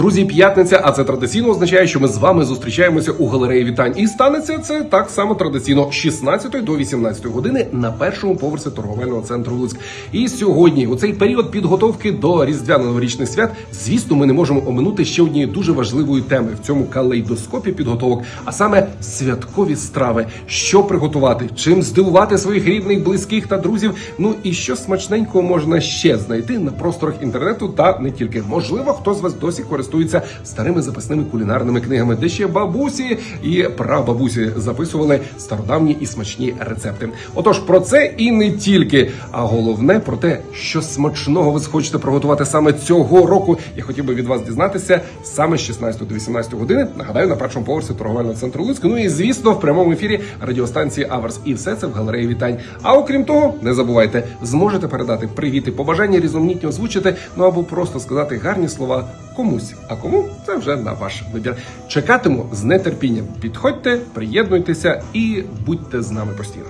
Друзі, п'ятниця, а це традиційно означає, що ми з вами зустрічаємося у галереї вітань. І станеться це так само традиційно з 16 до 18 години на першому поверсі торговельного центру Луцьк. І сьогодні, у цей період підготовки до різдвяно-новорічних свят, звісно, ми не можемо оминути ще однієї дуже важливої теми в цьому калейдоскопі підготовок, а саме святкові страви, що приготувати, чим здивувати своїх рідних, близьких та друзів. Ну і що смачненького можна ще знайти на просторах інтернету та не тільки. Можливо, хто з вас досі користується старими записними кулінарними книгами, де ще бабусі і прабабусі записували стародавні і смачні рецепти. Отож, про це і не тільки, а головне про те, що смачного ви схочете приготувати саме цього року. Я хотів би від вас дізнатися саме з 16 до 18 години. Нагадаю, на першому поверсі торговельного центру Луцьк. Ну і звісно, в прямому ефірі радіостанції Аверс. І все це в галереї вітань. А окрім того, не забувайте, зможете передати привіти, побажання різноманітні озвучити, ну або просто сказати гарні слова комусь. А кому це вже на ваш вибір. Чекатиму з нетерпінням. Підходьте, приєднуйтеся і будьте з нами постійно.